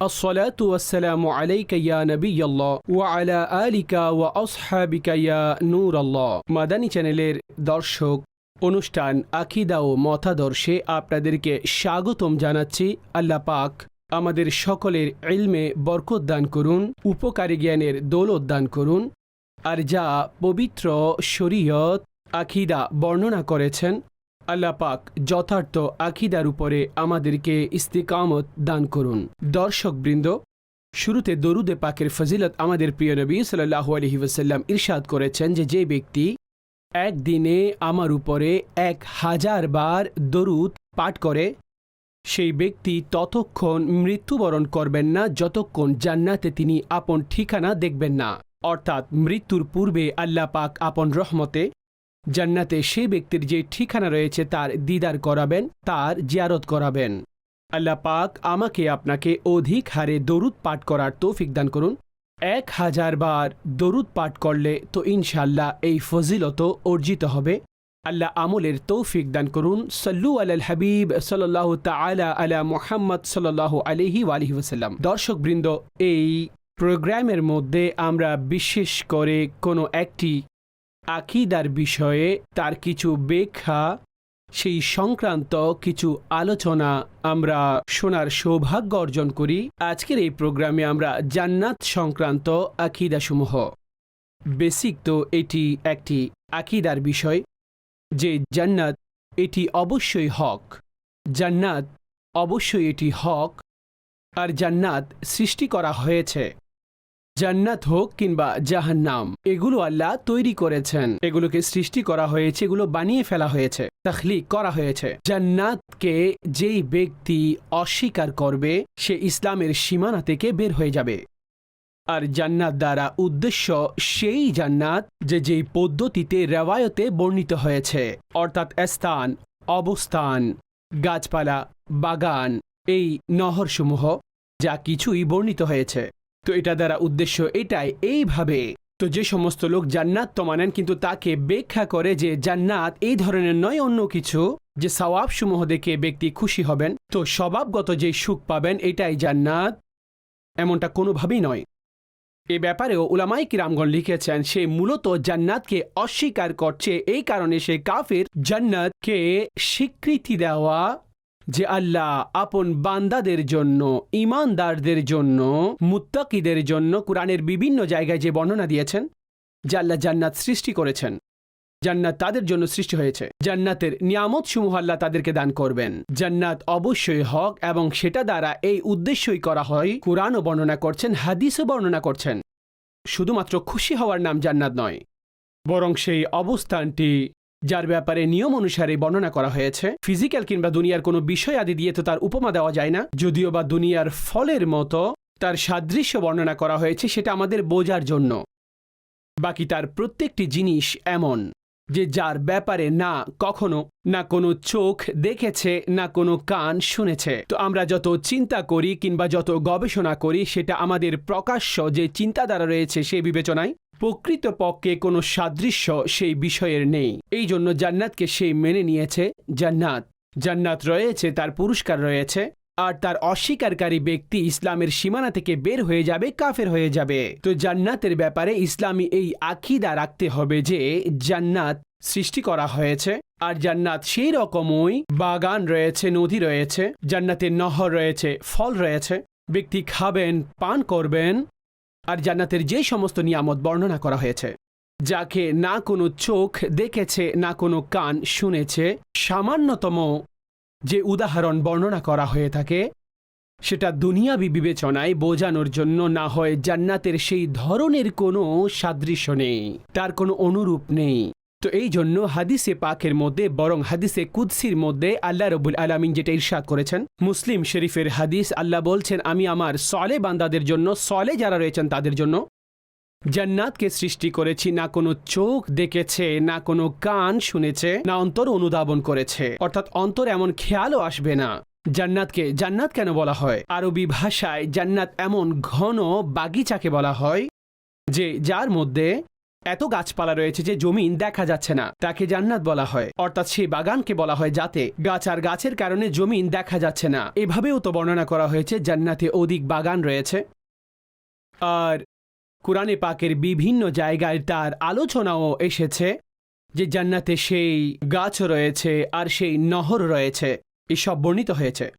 الصلاة والسلام عليك يا نبي الله وعلى آلك وأصحابك يا نور الله মাদানী চ্যানেলের দর্শক অনুষ্ঠান আকিদা ও মতাদর্শে আপনাদেরকে স্বাগতম জানাচ্ছি আল্লাহ পাক আমাদের সকলের ইলমে বরকত দান করুন উপকারী জ্ঞানের দৌলত দান করুন আর যা পবিত্র শরীয়ত আকিদা বর্ণনা করেছেন আল্লাহ পাক যথার্থ আকিদার উপরে আমাদেরকে ইস্তিকামত দান করুন। দর্শকবৃন্দ শুরুতে দরুদে পাকের ফজিলত আমাদের প্রিয় নবী সাল্লাহ আলহি ওসাল্লাম ইরশাদ করেছেন যে যে ব্যক্তি একদিনে আমার উপরে এক হাজার বার দরুদ পাঠ করে, সেই ব্যক্তি ততক্ষণ মৃত্যুবরণ করবেন না, যতক্ষণ জান্নাতে তিনি আপন ঠিকানা দেখবেন না। অর্থাৎ মৃত্যুর পূর্বে আল্লাহ পাক আপন রহমতে জান্নাতে সেই ব্যক্তির যে ঠিকানা রয়েছে তার দিদার করাবেন, তার জিয়ারত করাবেন। আল্লাহ পাক আমাকে আপনাকে অধিক হারে দরুদ পাঠ করার তৌফিক দান করুন। এক হাজার বার দরুদ পাঠ করলে তো ইনশাল্লাহ এই ফজিলত অর্জিত হবে। আল্লাহ আমলের তৌফিক দান করুন। সল্লু আল হাবিব সাল্লাহ তালা আলা মুহাম্মদ সাল্লাহ আলহি আলহি ওসাল্লাম দর্শকবৃন্দ, এই প্রোগ্রামের মধ্যে আমরা বিশেষ করে কোনো একটি আকিদার বিষয়ে তার কিছু ব্যাখ্যা, সেই সংক্রান্ত কিছু আলোচনা আমরা শোনার সৌভাগ্য অর্জন করি। আজকের এই প্রোগ্রামে আমরা জান্নাত সংক্রান্ত আকিদাসমূহ। বেসিক তো এটি একটি আকিদার বিষয় যে জান্নাত এটি অবশ্যই হক। জান্নাত অবশ্যই এটি হক, আর জান্নাত সৃষ্টি করা হয়েছে। জান্নাত হোক কিংবা জাহান্নাম, এগুলো আল্লাহ তৈরি করেছেন। এগুলোকে সৃষ্টি করা হয়েছে, এগুলো বানিয়ে ফেলা হয়েছে, তাখলিক করা হয়েছে। জান্নাতকে যেই ব্যক্তি অস্বীকার করবে, সে ইসলামের সীমানা থেকে বের হয়ে যাবে। আর জান্নাত দ্বারা উদ্দেশ্য সেই জান্নাত যে যেই পদ্ধতিতে রেওয়ায়তে বর্ণিত হয়েছে। অর্থাৎ স্থান, অবস্থান, গাছপালা, বাগান, এই নহরসমূহ যা কিছুই বর্ণিত হয়েছে। তো এটা দ্বারা উদ্দেশ্য এটাই, এইভাবে। তো যে সমস্ত লোক জান্নাত তো মানেন, কিন্তু তাকে ব্যাখ্যা করে যে জান্নাত এই ধরনের নয় অন্য কিছু যে সওয়াব সমূহ দেখে ব্যক্তি খুশি হবেন। তো স্বভাবগত যে সুখ পাবেন, এটাই জান্নাত। এমনটা কোনোভাবেই নয়। এ ব্যাপারেও উলামাই কিরামগণ লিখেছেন, সে মূলত জান্নাতকে অস্বীকার করছে, এই কারণে সে কাফের জান্নাতকে স্বীকৃতি দেওয়া যে আল্লাহ আপন বান্দাদের জন্য, ইমানদারদের জন্য, মুত্তাকিদের জন্য কোরআনের বিভিন্ন জায়গায় যে বর্ণনা দিয়েছেন, যে আল্লাহ জান্নাত সৃষ্টি করেছেন, জান্নাত তাদের জন্য সৃষ্টি হয়েছে। জান্নাতের নিয়ামত সমূহ আল্লাহ তাদেরকে দান করবেন। জান্নাত অবশ্যই হক এবং সেটা দ্বারা এই উদ্দেশ্যই করা হয়, কোরআনও বর্ণনা করছেন, হাদিসও বর্ণনা করছেন। শুধুমাত্র খুশি হওয়ার নাম জান্নাত নয়, বরং সেই অবস্থানটি যার ব্যাপারে নিয়ম অনুসারে বর্ণনা করা হয়েছে, ফিজিক্যাল কিংবা দুনিয়ার কোনো বিষয় আদি দিয়ে তো তার উপমা দেওয়া যায় না, যদিও বা দুনিয়ার ফলের মতো তার সাদৃশ্য বর্ণনা করা হয়েছে সেটা আমাদের বোঝার জন্য। বাকি তার প্রত্যেকটি জিনিস এমন যে যার ব্যাপারে না কখনো, না কোনো চোখ দেখেছে, না কোনো কান শুনেছে। তো আমরা যত চিন্তা করি কিংবা যত গবেষণা করি, সেটা আমাদের প্রকাশ্য যে চিন্তাধারা রয়েছে সে বিবেচনায় প্রকৃতপক্ষে কোনো সাদৃশ্য সেই বিষয়ের নেই। এই জন্য জান্নাতকে সেই মেনে নিয়েছে জান্নাত। জান্নাত রয়েছে, তার পুরস্কার রয়েছে, আর তার অস্বীকারী ব্যক্তি ইসলামের সীমানা থেকে বের হয়ে যাবে, কাফের হয়ে যাবে। তো জান্নাতের ব্যাপারে ইসলামী এই আকিদা রাখতে হবে যে জান্নাত সৃষ্টি করা হয়েছে, আর জান্নাত সেই রকমই বাগান রয়েছে, নদী রয়েছে, জান্নাতের নহর রয়েছে, ফল রয়েছে। ব্যক্তি খাবেন, পান করবেন আর জান্নাতের যে সমস্ত নিয়ামত বর্ণনা করা হয়েছে, যাকে না কোনো চোখ দেখেছে, না কোনো কান শুনেছে, সামান্যতম যে উদাহরণ বর্ণনা করা হয়ে থাকে, সেটা দুনিয়াবি বিবেচনায় বোঝানোর জন্য না হয় জান্নাতের সেই ধরনের কোনো সাদৃশ্য নেই, তার কোনো অনুরূপ নেই। তো এই জন্য হাদিসে পাকের মধ্যে বরং হাদিসে কুদ্সির মধ্যে আল্লাহ রবুল আলমিন যেটা ইরশাদ করেছেন, মুসলিম শরীফের হাদিস আল্লাহ বলছেন, আমি আমার সলে বান্দাদের জন্য, সলে যারা রয়েছেন তাদের জন্য জান্নাতকে সৃষ্টি করেছি। না কোনো চোখ দেখেছে, না কোনো কান শুনেছে, না অন্তর অনুধাবন করেছে। অর্থাৎ অন্তর এমন খেয়ালও আসবে না। জান্নাতকে জান্নাত কেন বলা হয়? আরবি ভাষায় জান্নাত এমন ঘন বাগিচাকে বলা হয় যে যার মধ্যে এত গাছপালা রয়েছে যে জমিন দেখা যাচ্ছে না। তাকে জান্নাত বলা হয়। অর্থাৎ সেই বাগানকে বলা হয় যাতে গাছ আর গাছের কারণে জমিন দেখা যাচ্ছে না। এভাবেও তো বর্ণনা করা হয়েছে, জান্নাতে অধিক বাগান রয়েছে। আর কোরআনে পাকের বিভিন্ন জায়গায় তার আলোচনাও এসেছে যে জান্নাতে সেই গাছ রয়েছে আর সেই নহর রয়েছে। এসব বর্ণিত হয়েছে।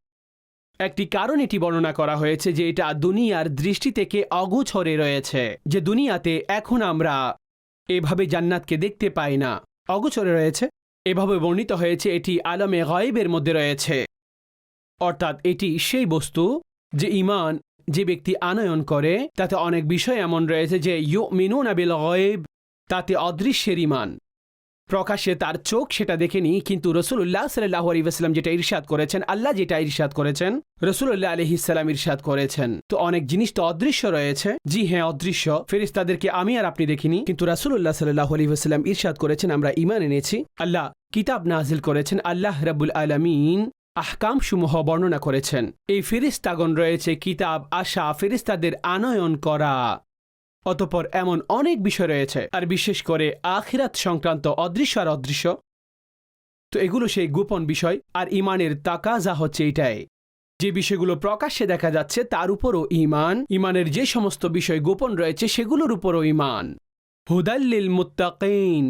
একটি কারণ এটি বর্ণনা করা হয়েছে যে এটা দুনিয়ার দৃষ্টি থেকে অগোছরে রয়েছে। যে দুনিয়াতে এখন আমরা এভাবে জান্নাতকে দেখতে পায় না। অগোচরে রয়েছে। এভাবে বর্ণিত হয়েছে, এটি আলমে গায়েবের মধ্যে রয়েছে। অর্থাৎ এটি সেই বস্তু যে ইমান যে ব্যক্তি আনয়ন করে, তাতে অনেক বিষয় এমন রয়েছে যে ইউ মিনুন আবিল গয়েব, তাতে অদৃশ্যের ইমান প্রকাশ্যে তার চোখ সেটা দেখেনি, কিন্তু রসুল্লাহ সাল্লাহ আলী ওয়াসাল্লাম যেটা ইরশাদ করেছেন, আল্লাহ যেটা ইরশাদ করেছেন রসুল্লাহ আলহিসাল্লাম ইরশাদ করেছেন। তো অনেক জিনিস তো অদৃশ্য রয়েছে। জি হ্যাঁ অদৃশ্য। ফেরিস্তাদেরকে আমি আর আপনি দেখিনি, কিন্তু রাসুল্লাহ সাল্লাহ আলী ওয়াসাল্লাম ইরশাদ করেছেন, আমরা ইমান এনেছি। আল্লাহ কিতাব নাজিল করেছেন, আল্লাহ রাবুল আলমিন আহকাম সমূহ বর্ণনা করেছেন। এই ফেরিস্তাগণ রয়েছে কিতাব, আশা ফেরিস্তাদের আনয়ন করা। অতপর এমন অনেক বিষয় রয়েছে, আর বিশেষ করে আখিরাত সংক্রান্ত অদৃশ্য আর অদৃশ্য। তো এগুলো সেই গোপন বিষয়, আর ইমানের তাকা যা হচ্ছে এটাই। যে বিষয়গুলো প্রকাশ্যে দেখা যাচ্ছে, তার উপরও ইমান ইমানের যে সমস্ত বিষয় গোপন রয়েছে, সেগুলোর উপরও ইমান হুদাল্লিল মুত্তাকিন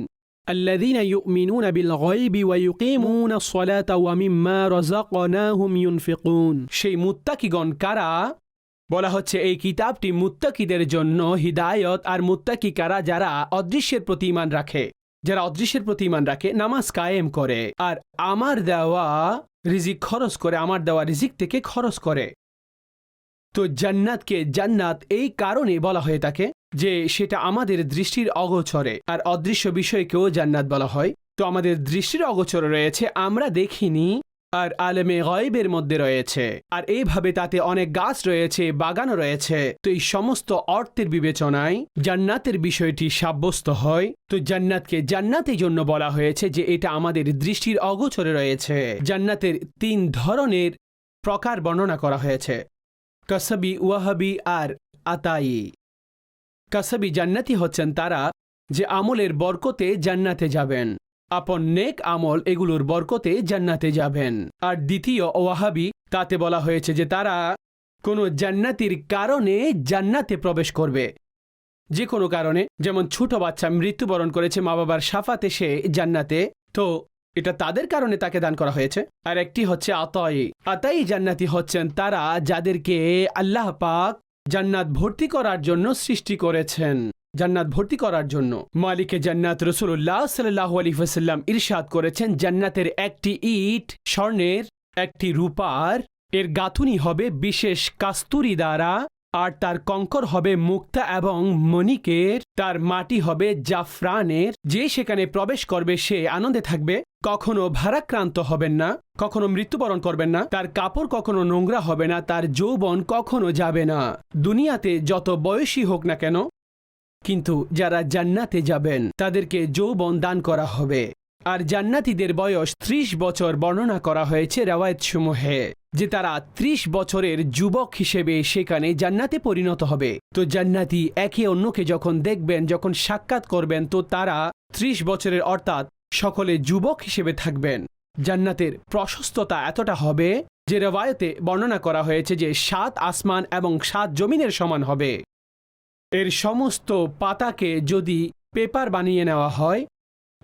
الذين يؤمنون بالغيب ويقيمون الصلاة ومما رزقناهم ينفقون সেই মুত্তাকিগণ কারা? বলা হচ্ছে, এই কিতাবটি মুত্তাকিদের জন্য হিদায়ত আর মুত্তাকি কারা যারা অদৃশ্যের প্রতি ইমান রাখে, যারা অদৃশ্যের প্রতি ইমান রাখে, নামাজ কায়েম করে আর আমার দেওয়া রিজিক খরচ করে, আমার দেওয়া রিজিক থেকে খরচ করে। তো জান্নাতকে জান্নাত এই কারণে বলা হয়ে থাকে যে, সেটা আমাদের দৃষ্টির অগোচরে আর অদৃশ্য বিষয়কেও জান্নাত বলা হয়। তো আমাদের দৃষ্টির অগোচরে রয়েছে, আমরা দেখিনি আর আলেমে গয়েবের মধ্যে রয়েছে। আর এইভাবে তাতে অনেক গাছ রয়েছে, বাগানও রয়েছে। তো এই সমস্ত অর্থের বিবেচনায় জান্নাতের বিষয়টি সাব্যস্ত হয়। তো জান্নাতকে জান্নাতের জন্য বলা হয়েছে যে এটা আমাদের দৃষ্টির অগোচরে রয়েছে। জান্নাতের তিন ধরনের প্রকার বর্ণনা করা হয়েছে। কসবি, ওয়াহাবি আর আতাই কাসাবি জান্নাতি হচ্ছেন তারা যে আমলের বরকতে জান্নাতে যাবেন। আপন নেক আমল এগুলোর বরকতে জান্নাতে যাবেন। আর দ্বিতীয় ওয়াহাবি, তাতে বলা হয়েছে যে তারা কোনো জান্নাতির কারণে জান্নাতে প্রবেশ করবে। যে কোনো কারণে, যেমন ছোট বাচ্চা মৃত্যুবরণ করেছে মা বাবার সাফাতে সে জান্নাতে, তো এটা তাদের কারণে তাকে দান করা হয়েছে। আর একটি হচ্ছে আতাই। আতাই জান্নাতি হচ্ছেন তারা যাদেরকে আল্লাহ পাক জান্নাত ভর্তি করার জন্য সৃষ্টি করেছেন। জান্নাত ভর্তি করার জন্য। মালিকে জান্নাত রসুল্লাহ সাল্লাহ আলী ওয়াসাল্লাম ইরশাদ করেছেন, জান্নাতের একটি ইট স্বর্ণের, একটি রূপার, এর গাঁথুনি হবে বিশেষ কাস্তুরি দ্বারা, আর তার কঙ্কর হবে মুক্তা এবং মণিকের, তার মাটি হবে জাফরানের। যে সেখানে প্রবেশ করবে, সে আনন্দে থাকবে, কখনো ভারাক্রান্ত হবেন না, কখনো মৃত্যুবরণ করবেন না, তার কাপড় কখনো নোংরা হবে না, তার যৌবন কখনো যাবে না। দুনিয়াতে যত বয়সী হোক না কেন কিন্তু যারা জান্নাতে যাবেন, তাদেরকে যৌবন দান করা হবে। আর জান্নাতীদের বয়স ত্রিশ বছর বর্ণনা করা হয়েছে রেওয়ায়ত সমূহে যে তারা ত্রিশ বছরের যুবক হিসেবে সেখানে জান্নাতে পরিণত হবে। তো জান্নাতি একে অন্যকে যখন দেখবেন, যখন সাক্ষাৎ করবেন, তো তারা ত্রিশ বছরের অর্থাৎ সকলে যুবক হিসেবে থাকবেন। জান্নাতের প্রশস্ততা এতটা হবে যে রেওয়ায়তে বর্ণনা করা হয়েছে যে সাত আসমান এবং সাত জমিনের সমান হবে। এর সমস্ত পাতাকে যদি পেপার বানিয়ে নেওয়া হয়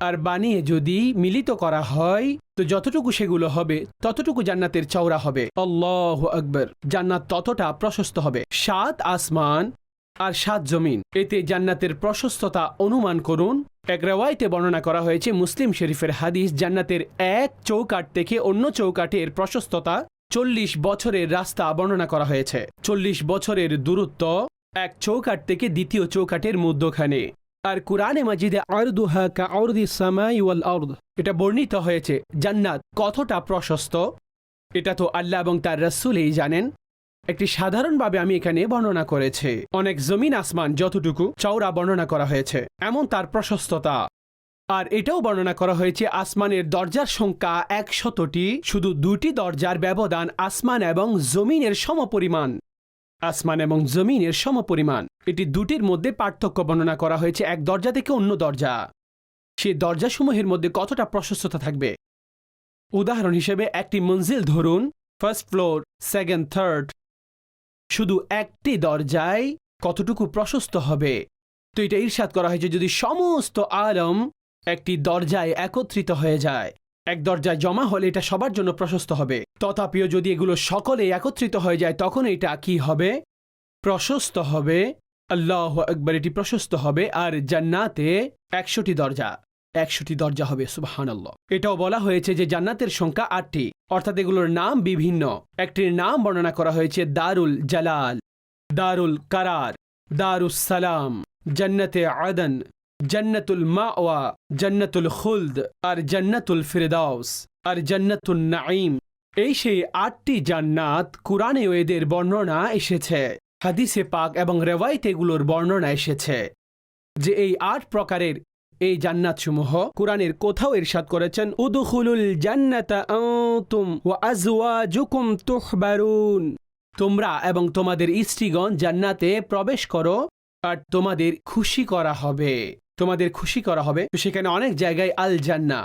আর বানিয়ে যদি মিলিত করা হয়, তো যতটুকু সেগুলো হবে, ততটুকু জান্নাতের চওড়া হবে। আল্লাহ আকবর। জান্নাত ততটা প্রশস্ত হবে। সাত আসমান আর সাত জমিন। এতে জান্নাতের প্রশস্ততা অনুমান করুন। এক রেওয়ায়তে বর্ণনা করা হয়েছে, মুসলিম শরীফের হাদিস, জান্নাতের এক চৌকাট থেকে অন্য চৌকাটের প্রশস্ততা চল্লিশ বছরের রাস্তা বর্ণনা করা হয়েছে। চল্লিশ বছরের দূরত্ব এক চৌকাট থেকে দ্বিতীয় চৌকাটের মধ্যখানে। আর কোরআনে মাজিদে কা এটা বর্ণিত হয়েছে, জান্নাত কতটা প্রশস্ত? এটা তো আল্লাহ এবং তার রসুলেই জানেন। একটি সাধারণভাবে আমি এখানে বর্ণনা করেছি। অনেক জমিন আসমান যতটুকু চওড়া বর্ণনা করা হয়েছে, এমন তার প্রশস্ততা। আর এটাও বর্ণনা করা হয়েছে, আসমানের দরজার সংখ্যা একশতটি, শুধু দুটি দরজার ব্যবধান আসমান এবং জমিনের সমপরিমাণ। আসমান এবং জমিনের সমপরিমাণ। এটি দুটির মধ্যে পার্থক্য বর্ণনা করা হয়েছে, এক দরজা থেকে অন্য দরজা। সেই দরজাসমূহের মধ্যে কতটা প্রশস্ততা থাকবে? উদাহরণ হিসেবে, একটি মঞ্জিল ধরুন ফার্স্ট ফ্লোর সেকেন্ড থার্ড শুধু একটি দরজায় কতটুকু প্রশস্ত হবে? তো এটা ঈর্ষাদ করা হয়েছে, যদি সমস্ত আলম একটি দরজায় একত্রিত হয়ে যায় এক দরজায় জমা হলে এটা সবার জন্য প্রশস্ত হবে। তথাপিও যদি এগুলো সকলে একত্রিত হয়ে যায়, তখন এটা কি হবে? প্রশস্ত হবে। আল্লাহ একবার এটি প্রশস্ত হবে। আর জান্নাতে একশোটি দরজা। একশোটি দরজা হবে সুবাহান এটাও বলা হয়েছে যে জান্নাতের সংখ্যা আটটি। অর্থাৎ এগুলোর নাম বিভিন্ন। একটির নাম বর্ণনা করা হয়েছে দারুল জালাল, দারুল কারার, দারুস সালাম, জান্নাতে আদন জান্নাতুল মাওয়া, জান্নাতুল খুলদ আর জান্নাতুল ফিরদাউস আর জান্নাতুল নাঈম। এই সেই আটটি জান্নাত কুরআনেও এদের বর্ণনা এসেছে। হাদিসে পাক এবং রেওয়াইত এগুলোর বর্ণনা এসেছে। যে এই আট প্রকারের এই জান্নাতসমূহ কোরআনের কোথাও ইরশাদ করেছেন, উদখুলুল জান্নাতা আনতুম ওয়া আজওয়াজুকুম তুহবারুন। তোমরা এবং তোমাদের স্ত্রীগণ জান্নাতে প্রবেশ করো আর তোমাদের খুশি করা হবে। তোমাদের খুশি করা হবে তো সেখানে অনেক জায়গায় আল জান্না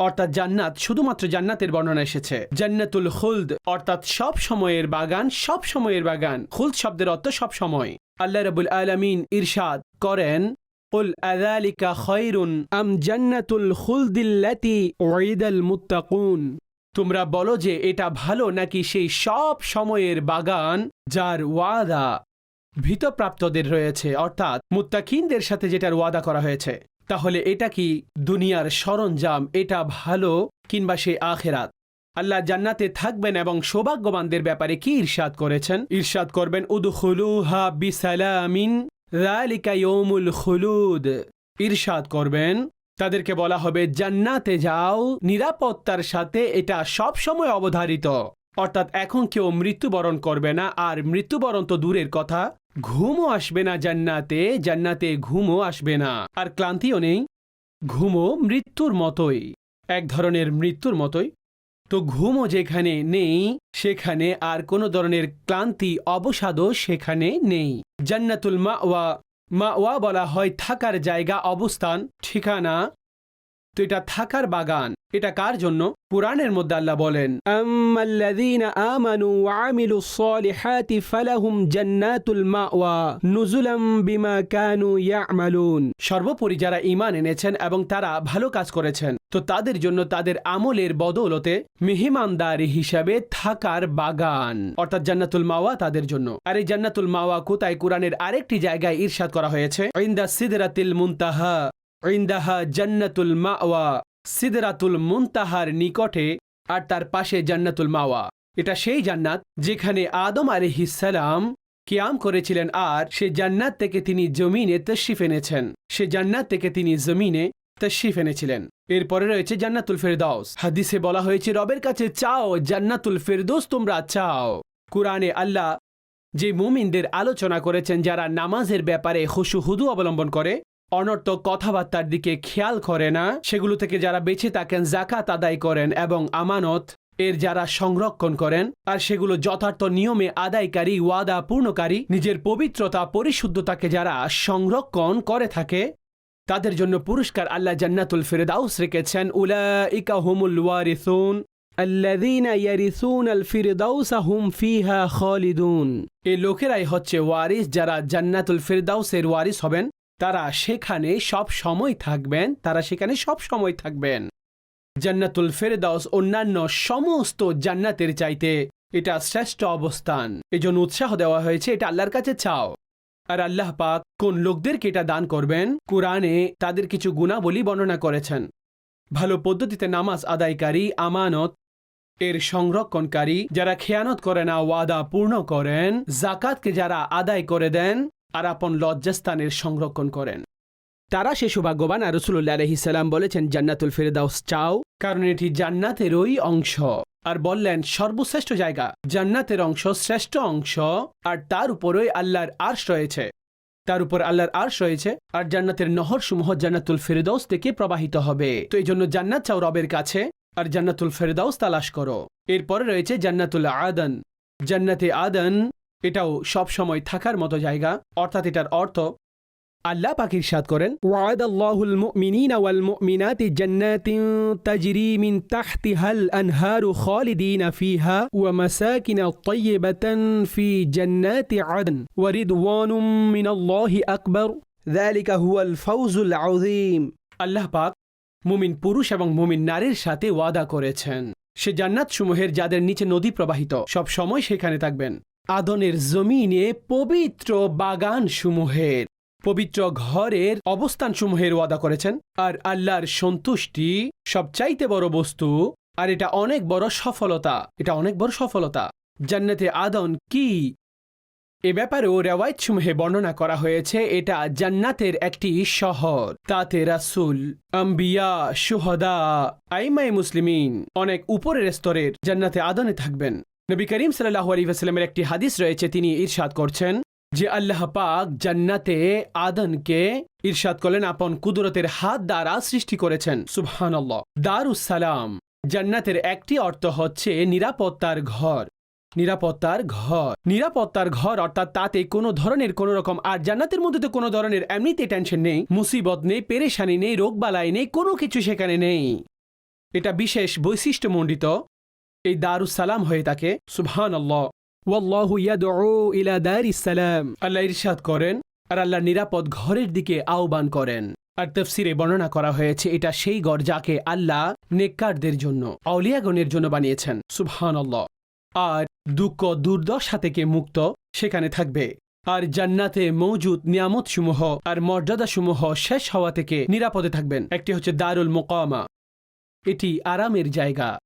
অর্থাৎ জান্নাত শুধুমাত্র জান্নাতের বর্ণনা এসেছে জান্নাতুল খুলদ অর্থাৎ সব সময়ের বাগান সব সময়ের বাগান খুলদ শব্দের অর্থ সব সময় আল্লাহ রাবুল আলামিন ইরশাদ করেন قل أذلك خير أم جنة الخلد التي وعد المتقون তোমরা বলো যে এটা ভালো নাকি সেই সব সময়ের বাগান যার ওয়াদা ভীতপ্রাপ্তদের রয়েছে, অর্থাৎ মুত্তাকিনদের সাথে যেটার ওয়াদা করা হয়েছে। তাহলে এটা কি দুনিয়ার সরঞ্জাম? এটা ভালো কিংবা সে আখেরাত? আল্লাহ জান্নাতে থাকবেন এবং সৌভাগ্যবানদের ব্যাপারে কি ইরশাদ করেছেন? ইরশাদ করবেন, উদখুলুহা বিসালামিন রালিকা ইয়ৌমুল খুলুদ। ইরশাদ করবেন, তাদেরকে বলা হবে, জান্নাতে যাও, নিরাপত্তার সাথে এটা সব সময় অবধারিত। অর্থাৎ এখন কেউ মৃত্যুবরণ করবে না, আর মৃত্যুবরণ তো দূরের কথা। ঘুমও আসবে না জান্নাতে জান্নাতে ঘুমও আসবে না। আর ক্লান্তিও নেই। ঘুমও মৃত্যুর মতোই। এক ধরনের মৃত্যুর মতোই। তো ঘুমও যেখানে নেই, সেখানে আর কোনো ধরনের ক্লান্তি, অবসাদও সেখানে নেই। জান্নাতুল মা ওয়া মা ওয়া বলা হয় থাকার জায়গা, অবস্থান, ঠিকানা। তো এটা থাকার বাগান। এটা কার জন্য? পুরাণের মধ্যে আল্লাহ বলেন, আম্মাল্লাযীনা আমানু ওয়া আমিলুস সালিহাতি ফালাহুম জান্নাতুল মাওয়া নুজুলাম বিমা কানু ইয়ামালুন. সর্বোপরি যারা ঈমান এনেছেন এবং তারা ভালো কাজ করেছেন, তো তাদের জন্য তাদের আমলের বদৌলতে মেহমানদারি হিসাবে থাকার বাগান, অর্থাৎ জান্নাতুল মাওয়া তাদের জন্য। আর এই জান্নাতুল মাওয়া কোথায়? কোরআনের আরেকটি জায়গায় ইরশাদ করা হয়েছে, ইনদা সিদরাতিল মুনতাহা, ইন্দাহা জান্নাতুল মাওয়া। সিদরাতুল মুনতাহার নিকটে আর তার পাশে জান্নাতুল মাওয়া। এটা সেই জান্নাত যেখানে আদম আলিহিসালাম কিয়াম করেছিলেন আর সে জান্নাত থেকে তিনি জমিনে তশরিফ এনেছেন। সে জান্নাত থেকে তিনি জমিনে তশরিফ এনেছিলেন। এরপরে রয়েছে জান্নাতুল ফেরদাউস। হাদিসে বলা হয়েছে, রবের কাছে চাও, জান্নাতুল ফেরদৌস তোমরা চাও। কুরআনে আল্লাহ যে মুমিনদের আলোচনা করেছেন, যারা নামাজের ব্যাপারে হুসু হুদু অবলম্বন করে অনর্থক কথাবার্তার দিকে খেয়াল করে না সেগুলো থেকে যারা বেঁচে থাকেন জাকাত আদায় করেন এবং আমানত এর যারা সংরক্ষণ করেন আর সেগুলো যথার্থ নিয়মে আদায়কারী ওয়াদা পূর্ণকারী নিজের পবিত্রতা পরিশুদ্ধতাকে যারা সংরক্ষণ করে থাকে তাদের জন্য পুরস্কার আল্লাহ জান্নাতুল ফিরদাউস রেখেছেন উলাইকা হুমুল ওয়ারিসুন الذين يرثون الفردوس هم فيها خالدون এই লোকেরাই হচ্ছে ওয়ারিস যারা জান্নাতুল ফিরদাউসের ওয়ারিস হবেন তারা সেখানে সব সময় থাকবেন, তারা সেখানে সব সময় থাকবেন। জান্নাতুল ফেরদাউস অন্যান্য সমস্ত জান্নাতের চাইতে এটা শ্রেষ্ঠ অবস্থান। এজন্য উৎসাহ দেওয়া হয়েছে, এটা আল্লাহর কাছে চাও। আর আল্লাহ পাক কোন লোকদেরকে এটা দান করবেন? কোরআনে তাদের কিছু গুণাবলী বর্ণনা করেছেন। ভালো পদ্ধতিতে নামাজ আদায়কারী, আমানত এর সংরক্ষণকারী, যারা খেয়ানত করে না, ওয়াদা পূর্ণ করেন জাকাতকে যারা আদায় করে দেন আর আপন লজ্জাস্থানের সংরক্ষণ করেন। তারা সে সৌভাগ্যবান আর রসুল্লাহ আলহিসাল্লাম বলেছেন, জান্নাতুল ফেরদাউস চাও। কারণ এটি জান্নাতেরই অংশ। আর বললেন, সর্বশ্রেষ্ঠ জায়গা, জান্নাতের অংশ, শ্রেষ্ঠ অংশ। আর তার উপরই আল্লাহর আর্শ রয়েছে। তার উপর আল্লাহর আর্শ রয়েছে। আর জান্নাতের নহর সমূহ জান্নাতুল ফেরদাউস থেকে প্রবাহিত হবে। তো এই জন্য জান্নাত চাও রবের কাছে। আর জান্নাতুল ফেরদাউস তালাশ করো। এরপরে রয়েছে জান্নাতুল আদন। জান্নাতে আদন এটাও সব সময় থাকার মতো জায়গা। অর্থাৎ এটার অর্থ, আল্লাহ পাক ইরশাদ করেন ওয়াদ আল্লাহুল মুমিনিনা ওয়াল মুমিনাতি জান্নাতিন তাজরি মিন তাহতিহাল আনহারু খালিদিনা ফিহা ওয়া মাসাকিন তাইয়্যিবাতান ফি জান্নাতি আদন ওয়া রিদওয়ানুম মিনাল্লাহি আকবার। যালিকা হুয়াল ফাউজুল আযীম। আল্লাহ পাক মুমিন পুরুষ এবং মুমিন নারীর সাথে ওয়াদা করেছেন। সে জান্নাত সমূহের যাদের নিচে নদী প্রবাহিত, সব সময় সেখানে থাকবেন। আদনের জমিনে পবিত্র বাগান সমূহের পবিত্র ঘরের অবস্থান সমূহের ওয়াদা করেছেন। আর আল্লাহর সন্তুষ্টি সবচাইতে বড় বস্তু, আর এটা অনেক বড় সফলতা, এটা অনেক বড় সফলতা। জান্নাতে আদন কি? এ ব্যাপারেও রেওয়ায়ত সমূহে বর্ণনা করা হয়েছে, এটা জান্নাতের একটি শহর। তাতে রাসুল, আম্বিয়া সুহদা আইমাই মুসলিমিন অনেক উপরের স্তরের জান্নাতে আদনে থাকবেন। নবী করিম সাল্লাহ আলী ওয়াসাল্লামের একটি হাদিস রয়েছে, তিনি ইরশাদ করছেন যে আল্লাহ পাক জান্নাতে আদনকে ইরশাদ করলেন আপন কুদরতের হাত দ্বারা সৃষ্টি করেছেন। সুবহানাল্লাহ। দারুসালাম জান্নাতের একটি অর্থ হচ্ছে নিরাপত্তার ঘর। নিরাপত্তার ঘর। নিরাপত্তার ঘর অর্থাৎ তাতে কোনো ধরনের কোনো রকম আর জান্নাতের মধ্যে তো কোনো ধরনের এমনিতে টেনশন নেই, মুসিবত নেই, পেরেশানি নেই, রোগবালাই নেই, কোনো কিছু সেখানে নেই। এটা বিশেষ বৈশিষ্ট্যমণ্ডিত এই দারুসালাম হয়ে থাকে সুবহান আল্লাহ ওয়াল্লাহু ইয়াদউ ইলা দারিস সালাম। আল্লাহ ইরশাদ করেন আর আল্লাহ নিরাপদ ঘরের দিকে আহ্বান করেন। আর তফসিরে বর্ণনা করা হয়েছে, এটা সেই ঘর যাকে আল্লাহ নেককারদের জন্য, আউলিয়াগণের জন্য বানিয়েছেন সুবহান আল্লাহ আর দুঃখ, দুর্দশা থেকে মুক্ত সেখানে থাকবে। আর জান্নাতে মৌজুদ নিয়ামতসমূহ আর মর্যাদাসমূহ শেষ হওয়া থেকে নিরাপদে থাকবেন। একটি হচ্ছে দারুল মোকামা। এটি আরামের জায়গা।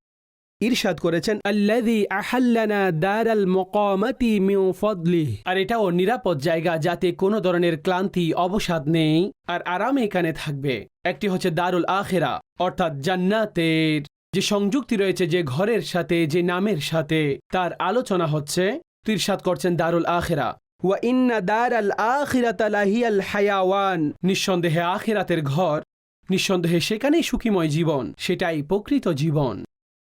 ইরশাদ করেছেন, আল্লাযী আহাল্লানা দারাল মুকামাতি ফদলি। আর এটাও নিরাপদ জায়গা যাতে কোনো ধরনের ক্লান্তি, অবসাদ নেই আর আরাম এখানে থাকবে। একটি হচ্ছে দারুল আখেরা, অর্থাৎ জান্নাতের যে সংযুক্তি রয়েছে যে ঘরের সাথে, যে নামের সাথে, তার আলোচনা হচ্ছে, তিরশাদ করছেন দারুল আখেরা। ওয়া ইন্না দারাল আখিরাতা লাহিয়াল হায়াওয়ান। নিঃসন্দেহে আখিরাতের ঘর, নিঃসন্দেহে সেখানেই সুখীময় জীবন, সেটাই প্রকৃত জীবন।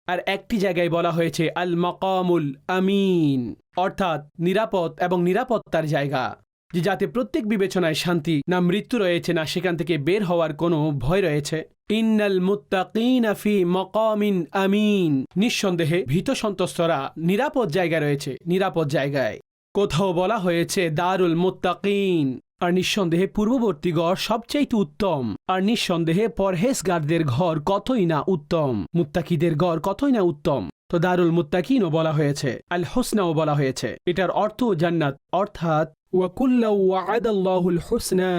আর একটি জায়গায় বলা হয়েছে আল মকামুল আমিন, অর্থাৎ নিরাপদ এবং নিরাপত্তার জায়গা, যে যাতে প্রত্যেক বিবেচনায় শান্তি, না মৃত্যু রয়েছে, না সেখান থেকে বের হওয়ার কোনো ভয় রয়েছে। ইন্নাল মুত্তাকিনা ফি মকামিন আমিন, নিঃসন্দেহে ভীত সন্তস্তরা নিরাপদ জায়গায় রয়েছে, নিরাপদ জায়গায়। কোথাও বলা হয়েছে দারুল মুত্তাকিন আর নিঃসন্দেহে পূর্ববর্তী গড় সবচাইতে উত্তম। আর নিঃসন্দেহে পরহেজগারদের ঘর কতই না উত্তম। মুত্তাকিদের গড় কতই না উত্তম। তো দারুল মুত্তাকিনও বলা হয়েছে, আল হোসনাও বলা হয়েছে। এটার অর্থ জান্নাত, অর্থাৎ হোসনা।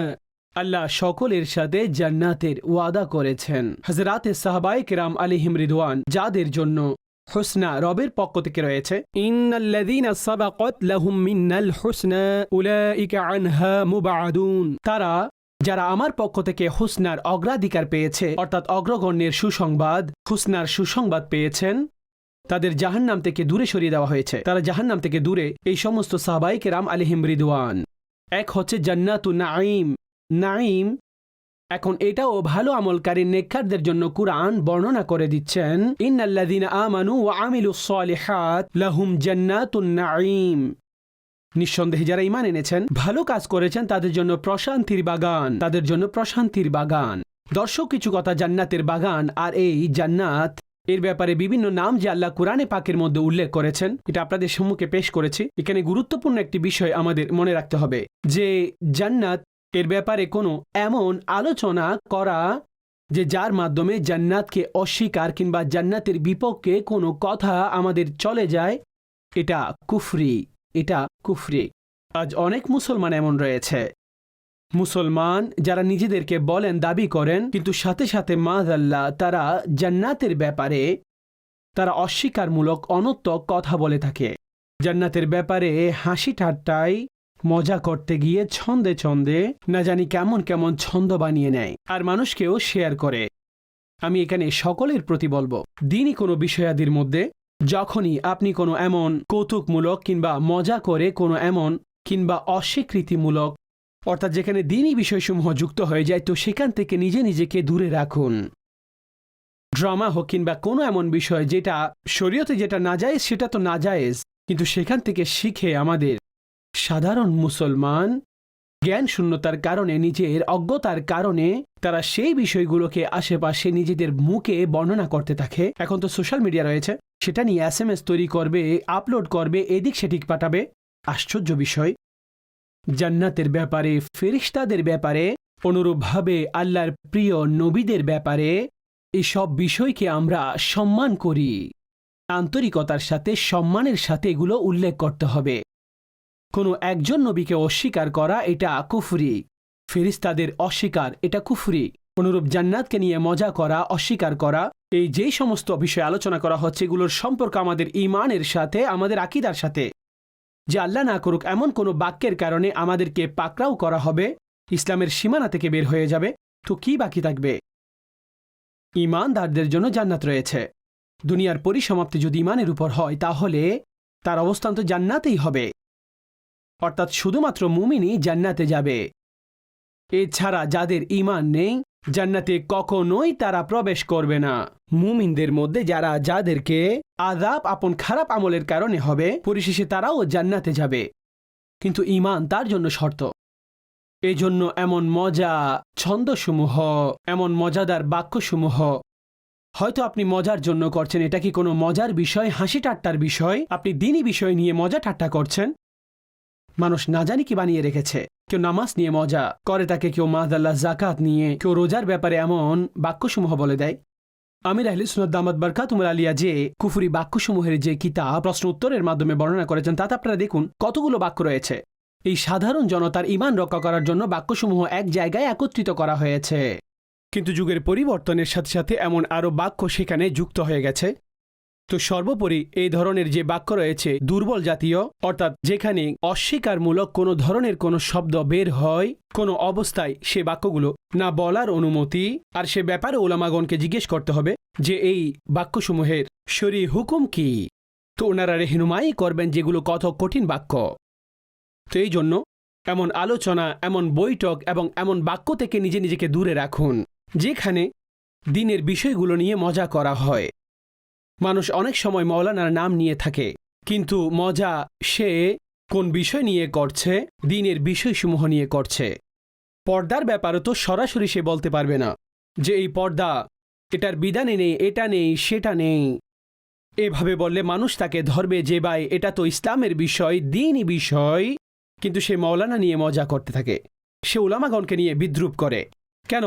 আল্লাহ সকলের সাথে জান্নাতের ওয়াদা করেছেন। হজরাতে সাহাবাই কেরাম আলিহিম রিদওয়ান, যাদের জন্য হুসনা রবের পক্ষ থেকে রয়েছে তারা, যারা আমার পক্ষ থেকে হুসনার অগ্রাধিকার পেয়েছে, অর্থাৎ অগ্রগণ্যের সুসংবাদ, হুসনার সুসংবাদ পেয়েছেন, তাদের জাহান্নাম থেকে দূরে সরিয়ে দেওয়া হয়েছে। তারা জাহান্নাম থেকে দূরে এই সমস্ত সাহবাইকে রাম আলিহিম রিদওয়ান। এক হচ্ছে জান্নাতু নাঈম। নাঈম এখন এটাও ভালো আমলকারী নেককারদের জন্য কুরআন বর্ণনা করে দিচ্ছেন, ইন্নাল্লাযীনা আমানু ওয়া আমিলুস সালিহাত লাহুম জান্নাতুন নাঈম। নিঃসন্দেহে যারা ইমান এনেছেন, ভালো কাজ করেছেন তাদের জন্য প্রশান্তির বাগান, তাদের জন্য প্রশান্তির বাগান। দর্শক, কিছু কথা জান্নাতের বাগান আর এই জান্নাত, এর ব্যাপারে বিভিন্ন নাম যে আল্লাহ কোরআনে পাকের মধ্যে উল্লেখ করেছেন, এটা আপনাদের সম্মুখে পেশ করেছি। এখানে গুরুত্বপূর্ণ একটি বিষয় আমাদের মনে রাখতে হবে, যে জান্নাত এর ব্যাপারে কোনো এমন আলোচনা করা যে যার মাধ্যমে জান্নাতকে অস্বীকার কিংবা জান্নাতের বিপক্ষে কোনো কথা আমাদের চলে যায়, এটা কুফরি এটা কুফরি। আজ অনেক মুসলমান এমন রয়েছে। মুসলমান যারা নিজেদেরকে বলেন, দাবি করেন, কিন্তু সাথে সাথে মাদাল্লাহ তারা জান্নাতের ব্যাপারে, তারা অস্বীকারমূলক অনত্ব কথা বলে থাকে। জান্নাতের ব্যাপারে হাসি ঠাট্টাই মজা করতে গিয়ে ছন্দে ছন্দে না জানি কেমন কেমন ছন্দ বানিয়ে নেয় আর মানুষকেও শেয়ার করে। আমি এখানে সকলের প্রতি বলব, দিনই কোনো বিষয়াদির মধ্যে যখনই আপনি কোনো এমন কৌতুকমূলক কিংবা মজা করে কোনো এমন কিংবা অস্বীকৃতিমূলক, অর্থাৎ যেখানে দিনই বিষয়সমূহ যুক্ত হয়ে যায়, তো সেখান থেকে নিজে নিজেকে দূরে রাখুন। ড্রামা হোক কিংবা কোনো এমন বিষয় যেটা শরীয়তে যেটা না যায়, সেটা তো নাজায়েজ কিন্তু সেখান থেকে শিখে আমাদের সাধারণ মুসলমান জ্ঞান শূন্যতার কারণে, নিজের অজ্ঞতার কারণে তারা সেই বিষয়গুলোকে আশেপাশে নিজেদের মুখে বর্ণনা করতে থাকে। এখন তো সোশ্যাল মিডিয়া রয়েছে। সেটা নিয়ে এস এম এস তৈরি করবে আপলোড করবে, এদিক সেদিক পাঠাবে। আশ্চর্য বিষয়। জান্নাতের ব্যাপারে ফেরিস্তাদের ব্যাপারে, অনুরূপভাবে আল্লাহর প্রিয় নবীদের ব্যাপারে এসব বিষয়কে আমরা সম্মান করি। আন্তরিকতার সাথে, সম্মানের সাথে এগুলো উল্লেখ করতে হবে। কোনো একজন নবীকে অস্বীকার করা এটা কুফরি। ফেরিস্তাদের অস্বীকার এটা কুফরি। অনুরূপ জান্নাতকে নিয়ে মজা করা, অস্বীকার করা, এই যেই সমস্ত বিষয় আলোচনা করা হচ্ছে, এগুলোর সম্পর্ক আমাদের ইমানের সাথে, আমাদের আকিদার সাথে। যে আল্লাহ না করুক, এমন কোনো বাক্যের কারণে আমাদেরকে পাকড়াও করা হবে, ইসলামের সীমানা থেকে বের হয়ে যাবে, তো কি বাকি থাকবে? ইমানদারদের জন্য জান্নাত রয়েছে। দুনিয়ার পরিসমাপ্তি যদি ইমানের উপর হয়, তাহলে তার অবস্থান তো জান্নাতেই হবে। অর্থাৎ শুধুমাত্র মুমিনই জান্নাতে যাবে। এছাড়া যাদের ইমান নেই, জান্নাতে কখনোই তারা প্রবেশ করবে না। মুমিনদের মধ্যে যারা যাদেরকে আদাব আপন খারাপ আমলের কারণে হবে, পরিশেষে তারাও জান্নাতে যাবে। কিন্তু ইমান তার জন্য শর্ত। এজন্য এমন মজা ছন্দসমূহ, এমন মজাদার বাক্যসমূহ, হয়তো আপনি মজার জন্য করছেন, এটা কি কোনো মজার বিষয়? হাসি ঠাট্টার বিষয়? আপনি দিনই বিষয় নিয়ে মজা ঠাট্টা করছেন? মানুষ না জানি কি বানিয়ে রেখেছে। কেউ নামাজ নিয়ে মজা করে তাকে, কেউ মাদাল্লাহ জাকাত নিয়ে, কেউ রোজার ব্যাপারে এমন বাক্যসমূহ বলে দেয়। আমির আহলি সুনত দামাদ বারকাতুমুল আলিয়া যে কুফুরি বাক্যসমূহের যে কিতাব, প্রশ্ন উত্তরের মাধ্যমে বর্ণনা করেছেন, তাতে আপনারা দেখুন কতগুলো বাক্য রয়েছে। এই সাধারণ জনতার ইমান রক্ষা করার জন্য বাক্যসমূহ এক জায়গায় একত্রিত করা হয়েছে। কিন্তু যুগের পরিবর্তনের সাথে সাথে এমন আরও বাক্য সেখানে যুক্ত হয়ে গেছে। তো সর্বোপরি এই ধরনের যে বাক্য রয়েছে, দুর্বল জাতীয়, অর্থাৎ যেখানে অস্বীকারমূলক কোনো ধরনের কোনো শব্দ বের হয়, কোনো অবস্থায় সে বাক্যগুলো না বলার অনুমতি আর সে ব্যাপারে ওলামাগণকে জিজ্ঞেস করতে হবে যে এই বাক্যসমূহের শরী হুকুম কি? তো ওনারা রেহনুমাই করবেন যেগুলো কত কঠিন বাক্য। তো এই জন্য এমন আলোচনা, এমন বৈঠক এবং এমন বাক্য থেকে নিজে নিজেকে দূরে রাখুন, যেখানে দিনের বিষয়গুলো নিয়ে মজা করা হয়। মানুষ অনেক সময় মৌলানার নাম নিয়ে থাকে। কিন্তু মজা সে কোন বিষয় নিয়ে করছে, দিনের বিষয়সমূহ নিয়ে করছে। পর্দার ব্যাপারে তো সরাসরি সে বলতে পারবে না যে এই পর্দা এটার বিধানে নেই, এটা নেই, সেটা নেই। এভাবে বললে মানুষ তাকে ধরবে যে ভাই, এটা তো ইসলামের বিষয়, দিনই বিষয়। কিন্তু সে মৌলানা নিয়ে মজা করতে থাকে। সে উলামাগণকে নিয়ে বিদ্রুপ করে। কেন?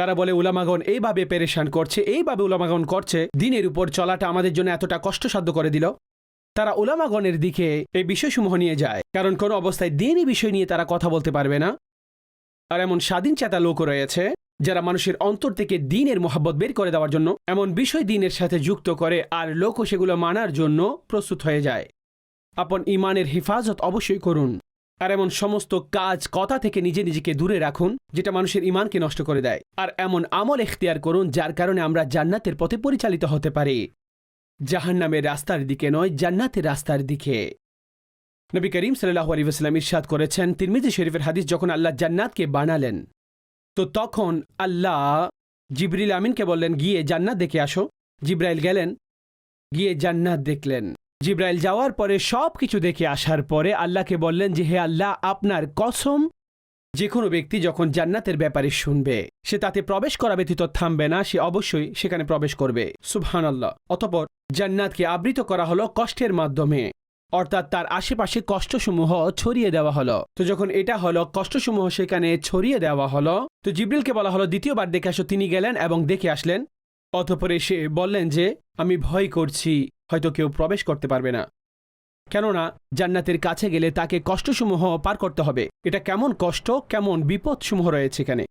তারা বলে, উলামাগণ এইভাবে পেরেশান করছে, এইভাবে উলামাগণ করছে। দিনের উপর চলাটা আমাদের জন্য এতটা কষ্টসাধ্য করে দিল। তারা উলামাগণের দিকে এই বিষয়সমূহ নিয়ে যায়। কারণ কোনো অবস্থায় দিনই বিষয় নিয়ে তারা কথা বলতে পারবে না। আর এমন স্বাধীন চেতা লোক রয়েছে, যারা মানুষের অন্তর থেকে দিনের মোহাব্বত বের করে দেওয়ার জন্য, এমন বিষয় দিনের সাথে যুক্ত করে আর লোকও সেগুলো মানার জন্য প্রস্তুত হয়ে যায়। আপন ইমানের হেফাজত অবশ্যই করুন। আর এমন সমস্ত কাজ কথা থেকে নিজে নিজেকে দূরে রাখুন, যেটা মানুষের ইমানকে নষ্ট করে দেয়। আর এমন আমল এখতিয়ার করুন, যার কারণে আমরা জান্নাতের পথে পরিচালিত হতে পারি। জাহান্নামের রাস্তার দিকে নয়, জান্নাতের রাস্তার দিকে। নবী করিম সাল্লাহ আলী ওসালাম ইরশাদ করেছেন, তিরমিজি শরীফের হাদিস যখন আল্লাহ জান্নাতকে বানালেন, তো তখন আল্লাহ জিবরিল আমিনকে বললেন, গিয়ে জান্নাত দেখে আসো। জিব্রাইল গেলেন, গিয়ে জান্নাত দেখলেন। জিব্রাইল যাওয়ার পরে সব কিছু দেখে আসার পরে আল্লাহকে বললেন যে, হে আল্লাহ, আপনার কসম যে কোনো ব্যক্তি যখন জান্নাতের ব্যাপারে শুনবে, সে তাতে প্রবেশ করা ব্যতীত থামবে না, সে অবশ্যই সেখানে প্রবেশ করবে। সুবহান আল্লাহ অতপর জান্নাতকে আবৃত করা হলো কষ্টের মাধ্যমে, অর্থাৎ তার আশেপাশে কষ্টসমূহ ছড়িয়ে দেওয়া হলো। তো যখন এটা হলো, কষ্টসমূহ সেখানে ছড়িয়ে দেওয়া হলো, তো জিব্রিলকে বলা হলো, দ্বিতীয়বার দেখে আসো, তিনি গেলেন এবং দেখে আসলেন। অতপর এসে বললেন যে, আমি ভয় করছি। হয়তো কেউ প্রবেশ করতে পারবে না। কেননা, জান্নাতের কাছে গেলে তাকে কষ্টসমূহ পার করতে হবে। এটা কেমন কষ্ট, কেমন বিপদসমূহ রয়েছে এখানে।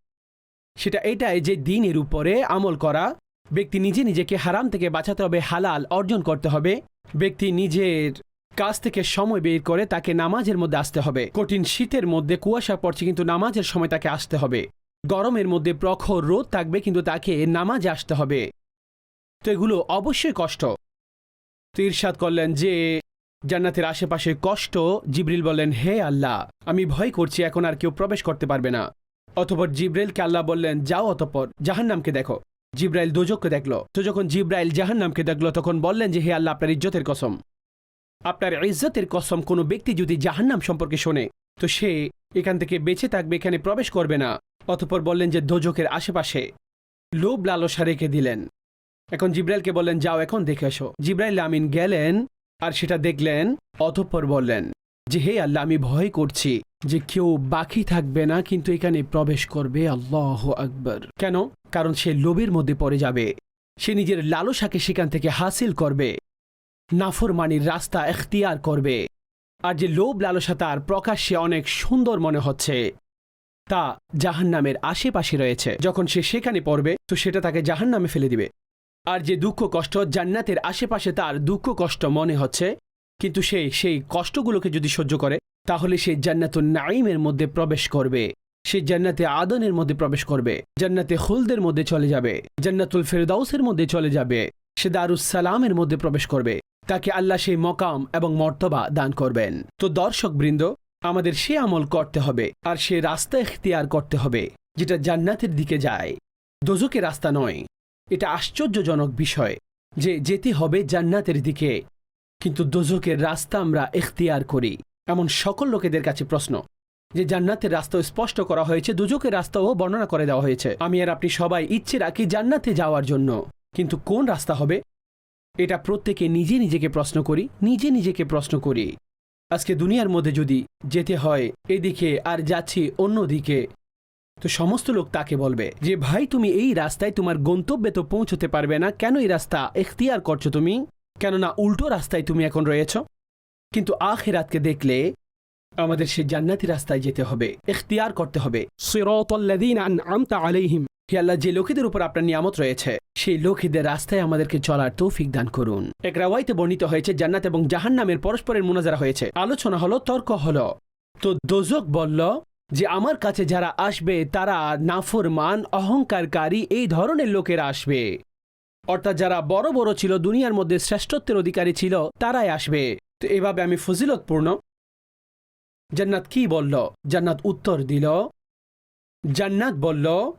সেটা এটাই যে দিনের উপরে আমল করা, ব্যক্তি নিজে নিজেকে হারাম থেকে বাঁচাতে হবে, হালাল অর্জন করতে হবে, ব্যক্তি নিজের কাজ থেকে সময় বের করে তাকে নামাজের মধ্যে আসতে হবে। কঠিন শীতের মধ্যে কুয়াশা পড়ছে কিন্তু নামাজের সময় তাকে আসতে হবে। গরমের মধ্যে প্রখর রোদ থাকবে কিন্তু তাকে নামাজ আসতে হবে। তো এগুলো অবশ্যই কষ্ট। তো ইরশাদ করলেন যে, জান্নাতের আশেপাশে কষ্ট। জিবরিল বললেন, হে আল্লাহ, আমি ভয় করছি, এখন আর কেউ প্রবেশ করতে পারবে না। অতপর জিব্রাইলকে আল্লাহ বললেন, যাও অতপর, জাহান্নামকে দেখো। জিব্রাইল দোজককে দেখল। তো যখন জিব্রাইল জাহান্নামকে দেখল, তখন বললেন যে, হে আল্লাহ, আপনার ইজ্জতের কসম। আপনার ইজ্জতের কসম কোনো ব্যক্তি যদি জাহান্নাম সম্পর্কে শোনে, তো সে এখান থেকে বেঁচে থাকবে, এখানে প্রবেশ করবে না। অতপর বললেন যে দোজকের আশেপাশে লোভ লালসা রেখে দিলেন। এখন জিব্রাইলকে বললেন, যাও এখন দেখে এসো জিব্রাইল আমিন গেলেন আর সেটা দেখলেন, অতঃপর বললেন, যে হে আল্লাহ, আমি ভয় করছি যে কেউ বাকি থাকবে না, কিন্তু এখানে প্রবেশ করবে আল্লাহ আকবর। কেন? কারণ সে লোভের মধ্যে পড়ে যাবে। সে নিজের লালসাকে সেখান থেকে হাসিল করবে। নাফরমানির রাস্তা এখতিয়ার করবে। আর যে লোভ লালসা তার প্রকাশ্যে অনেক সুন্দর মনে হচ্ছে, তা জাহান্নামের আশেপাশে রয়েছে। যখন সে সেখানে পড়বে, তো সেটা তাকে জাহান্নামে ফেলে দিবে। আর যে দুঃখ কষ্ট জান্নাতের আশেপাশে তার দুঃখ কষ্ট মনে হচ্ছে, কিন্তু সে সেই কষ্টগুলোকে যদি সহ্য করে, তাহলে সে জান্নাতুল নাইমের মধ্যে প্রবেশ করবে। সে জান্নাতে আদনের মধ্যে প্রবেশ করবে, জান্নাতে খুলদের মধ্যে চলে যাবে, জান্নাতুল ফেরদাউসের মধ্যে চলে যাবে, সে দারুস সালামের মধ্যে প্রবেশ করবে, তাকে আল্লাহ সেই মকাম এবং মর্তবা দান করবেন। তো দর্শক বৃন্দ, আমাদের সে আমল করতে হবে, আর সে রাস্তা এখতিয়ার করতে হবে, যেটা জান্নাতের দিকে যায়। দোজকের রাস্তা নয়। এটা আশ্চর্যজনক বিষয় যে যেতে হবে জান্নাতের দিকে। কিন্তু দোজকের রাস্তা আমরা এখতিয়ার করি। এমন সকল লোকেদের কাছে প্রশ্ন, যে জান্নাতের রাস্তা স্পষ্ট করা হয়েছে দুজকের রাস্তাও বর্ণনা করে দেওয়া হয়েছে। আমি আর আপনি সবাই ইচ্ছে রাখি জান্নাতে যাওয়ার জন্য। কিন্তু কোন রাস্তা হবে? এটা প্রত্যেকে নিজে নিজেকে প্রশ্ন করি, নিজে নিজেকে প্রশ্ন করি। আজকে দুনিয়ার মধ্যে যদি যেতে হয়, এদিকে আর যাচ্ছি অন্যদিকে তো সমস্ত লোক তাকে বলবে যে, ভাই, তুমি এই রাস্তায় তোমার গন্তব্যে তো পৌঁছতে পারবে না। কেন এই রাস্তা এখতিয়ার করছ তুমি? কেননা উল্টো রাস্তায় তুমি এখন রয়েছ। কিন্তু আখেরাতকে দেখলে আমাদের সে জান্নাতি রাস্তায় যেতে হবে, এখতিয়ার করতে হবে। আলাইহিম। হে যে লোকেদের উপর আপনার নিয়ামত রয়েছে, সেই লোকেদের রাস্তায় আমাদেরকে চলার তৌফিক দান করুন। এক রাওয়াইতে বর্ণিত হয়েছে, জান্নাত এবং জাহান্নামের পরস্পরের মুনাজারা হয়েছে। আলোচনা হলো, তর্ক হলো। তো দোজক বলল যে আমার কাছে যারা আসবে, তারা নাফরমান, অহংকারকারী এই ধরনের লোকেরা আসবে। অর্থাৎ যারা বড় বড় ছিল, দুনিয়ার মধ্যে শ্রেষ্ঠত্বের অধিকারী ছিল, তারাই আসবে। তো এভাবে আমি ফজিলতপূর্ণ জান্নাত কি বলল? জান্নাত উত্তর দিল, জান্নাত বলল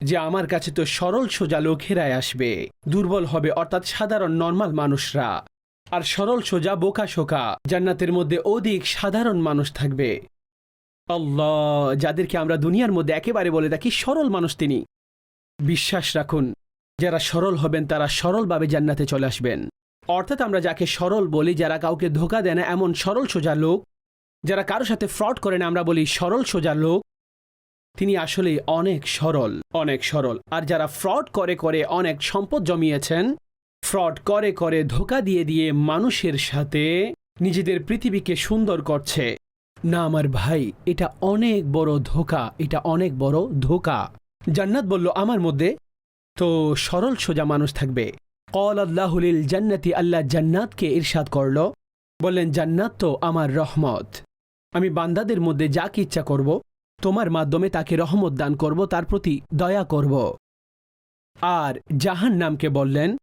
যে আমার কাছে তো সরল সোজা লোকেরাই আসবে, দুর্বল হবে, অর্থাৎ সাধারণ নর্মাল মানুষরা। আর সরল সোজা বোকা শোকা, জান্নাতের মধ্যে অধিক সাধারণ মানুষ থাকবে। আল্লাহ, যাদেরকে আমরা দুনিয়ার মধ্যে একেবারে বলে থাকি সরল মানুষ তিনি। বিশ্বাস রাখুন, যারা সরল হবেন তারা সরলভাবে জান্নাতে চলে আসবেন। অর্থাৎ আমরা যাকে সরল বলি, যারা কাউকে ধোকা দেয় না, এমন সরল সোজা লোক, যারা কারও সাথে ফ্রড করে না, আমরা বলি সরল সোজা লোক, তিনি আসলে অনেক সরল অনেক সরল। আর যারা ফ্রড করে করে অনেক সম্পদ জমিয়েছেন, ফ্রড করে করে ধোকা দিয়ে দিয়ে মানুষের সাথে নিজেদের পৃথিবীকে সুন্দর করছে। না, আমার ভাই, এটা অনেক বড় ধোকা, এটা অনেক বড় ধোকা। জান্নাত বলল, আমার মধ্যে তো সরল সোজা মানুষ থাকবে। কল আল্লাহুলিল জান্নাতি, আল্লাহ জান্নাতকে ইরশাদ করল। বললেন, জান্নাত তো আমার রহমত। আমি বান্দাদের মধ্যে যাকে ইচ্ছা করব, তোমার মাধ্যমে তাকে রহমত দান করব, তার প্রতি দয়া করব। আর জাহান নামকে বললেন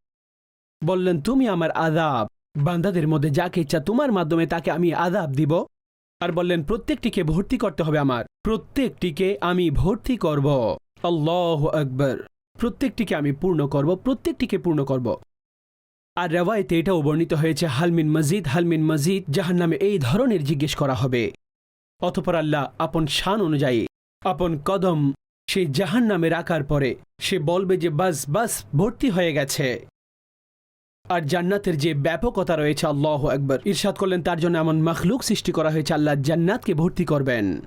বললেন, তুমি আমার আদাব বান্দাদের মধ্যে যাকে ইচ্ছা তোমার মাধ্যমে তাকে আমি আদাব দিব। আর বললেন, প্রত্যেকটিকে ভর্তি করতে হবে আমার। প্রত্যেকটিকে আমি ভর্তি করব। আল্লাহ আকবর। প্রত্যেকটিকে আমি পূর্ণ করব, প্রত্যেকটিকে পূর্ণ করব। আর রেওয়ায়তে এটাও বর্ণিত হয়েছে হালমিন মজিদ হালমিন মজিদ যাহার নামে এই ধরনের জিজ্ঞেস করা হবে। অতপর আল্লাহ আপন শান অনুযায়ী, আপন কদম সেই জাহান নামে রাখার পরে সে বলবে যে, বাস বাস, ভর্তি হয়ে গেছে। আর জান্নাতের যে ব্যাপকতা রয়েছে, আল্লাহ একবার ইরশাদ করলেন, তার জন্য এমন মখলুক সৃষ্টি করা হয়েছে, আল্লাহ জান্নাতকে ভর্তি করবেন।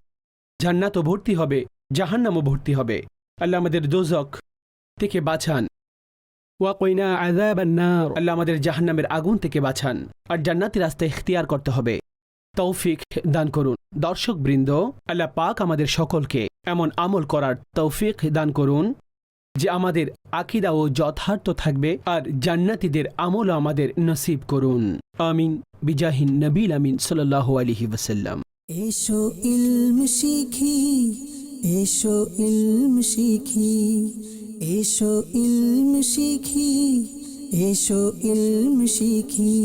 জান্নাতও ভর্তি হবে, জাহান্নামও ভর্তি হবে। আল্লাহ আমাদের দোজক থেকে বাঁচান। ওয়াকইনা আযাবান্নার আল্লাহ আমাদের জাহান্নামের আগুন থেকে বাঁচান। আর জান্নাতের রাস্তা ইখতিয়ার করতে হবে। তৌফিক দান করুন। দর্শক বৃন্দ, আল্লাহ পাক আমাদের সকলকে এমন আমল করার তৌফিক দান করুন। যে আমাদের আকিদা ও যথার্থ থাকবে আর জান্নাতীদের আমল আমাদের নসিব করুন। আমিন। বিজাহিন নবীল আমিন সাল্লাহ আলহি ওসাল্লাম এসো ইলম শিখি, এসো ইলম শিখি, এসো ইলম শিখি, এসো ইলম শিখি।